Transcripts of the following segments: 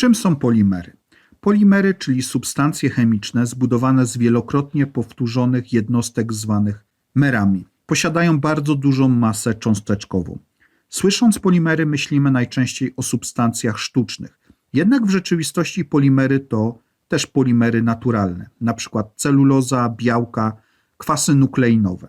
Czym są polimery? Polimery, czyli substancje chemiczne zbudowane z wielokrotnie powtórzonych jednostek zwanych merami, posiadają bardzo dużą masę cząsteczkową. Słysząc polimery, myślimy najczęściej o substancjach sztucznych. Jednak w rzeczywistości polimery to też polimery naturalne, np. celuloza, białka, kwasy nukleinowe.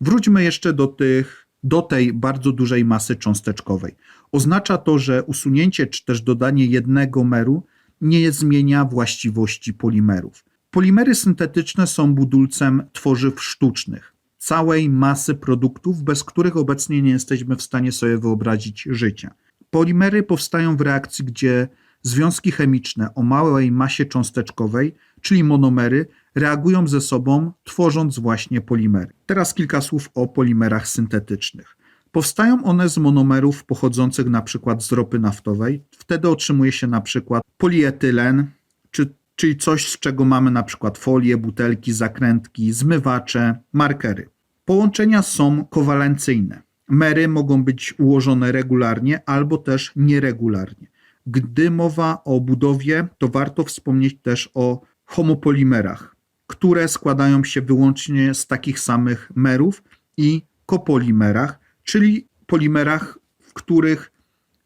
Wróćmy jeszcze do, tych, do tej bardzo dużej masy cząsteczkowej. Oznacza to, że usunięcie czy też dodanie jednego meru nie zmienia właściwości polimerów. Polimery syntetyczne są budulcem tworzyw sztucznych, całej masy produktów, bez których obecnie nie jesteśmy w stanie sobie wyobrazić życia. Polimery powstają w reakcji, gdzie związki chemiczne o małej masie cząsteczkowej, czyli monomery, reagują ze sobą, tworząc właśnie polimery. Teraz kilka słów o polimerach syntetycznych. Powstają one z monomerów pochodzących na przykład z ropy naftowej. Wtedy otrzymuje się na przykład polietylen, czy, czyli coś, z czego mamy na przykład folię, butelki, zakrętki, zmywacze, markery. Połączenia są kowalencyjne. Mery mogą być ułożone regularnie albo też nieregularnie. Gdy mowa o budowie, to warto wspomnieć też o homopolimerach, które składają się wyłącznie z takich samych merów i kopolimerach, czyli polimerach, w których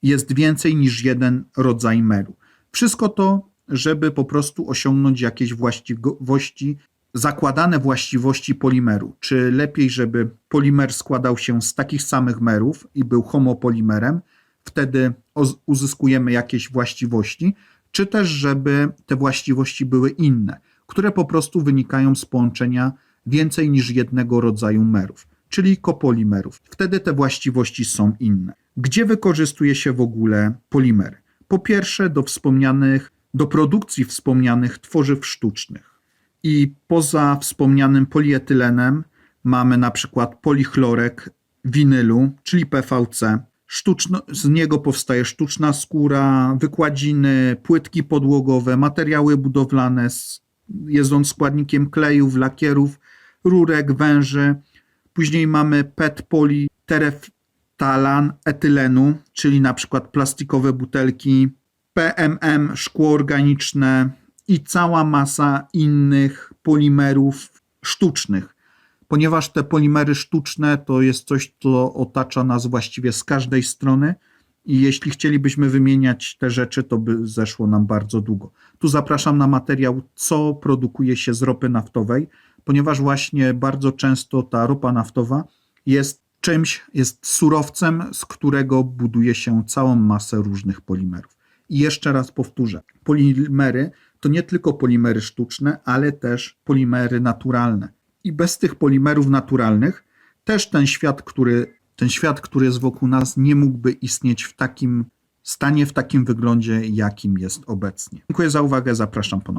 jest więcej niż jeden rodzaj meru. Wszystko to, żeby po prostu osiągnąć jakieś właściwości, zakładane właściwości polimeru. Czy lepiej, żeby polimer składał się z takich samych merów i był homopolimerem, wtedy uzyskujemy jakieś właściwości, czy też żeby te właściwości były inne, które po prostu wynikają z połączenia więcej niż jednego rodzaju merów, czyli kopolimerów. Wtedy te właściwości są inne. Gdzie wykorzystuje się w ogóle polimery? Po pierwsze, do wspomnianych, do produkcji wspomnianych tworzyw sztucznych. I poza wspomnianym polietylenem mamy na przykład polichlorek winylu, czyli PVC. Sztuczno, z niego powstaje sztuczna skóra, wykładziny, płytki podłogowe, materiały budowlane, s- jest on składnikiem klejów, lakierów, rurek, węży. Później mamy PET politereftalan etylenu, czyli na przykład plastikowe butelki, PMM, szkło organiczne i cała masa innych polimerów sztucznych. Ponieważ te polimery sztuczne to jest coś, co otacza nas właściwie z każdej strony i jeśli chcielibyśmy wymieniać te rzeczy, to by zeszło nam bardzo długo. Tu zapraszam na materiał, co produkuje się z ropy naftowej, ponieważ właśnie bardzo często ta ropa naftowa jest czymś, jest surowcem, z którego buduje się całą masę różnych polimerów. I jeszcze raz powtórzę, polimery to nie tylko polimery sztuczne, ale też polimery naturalne. I bez tych polimerów naturalnych też ten świat, który, ten świat, który jest wokół nas, nie mógłby istnieć w takim stanie, w takim wyglądzie, jakim jest obecnie. Dziękuję za uwagę, zapraszam ponownie.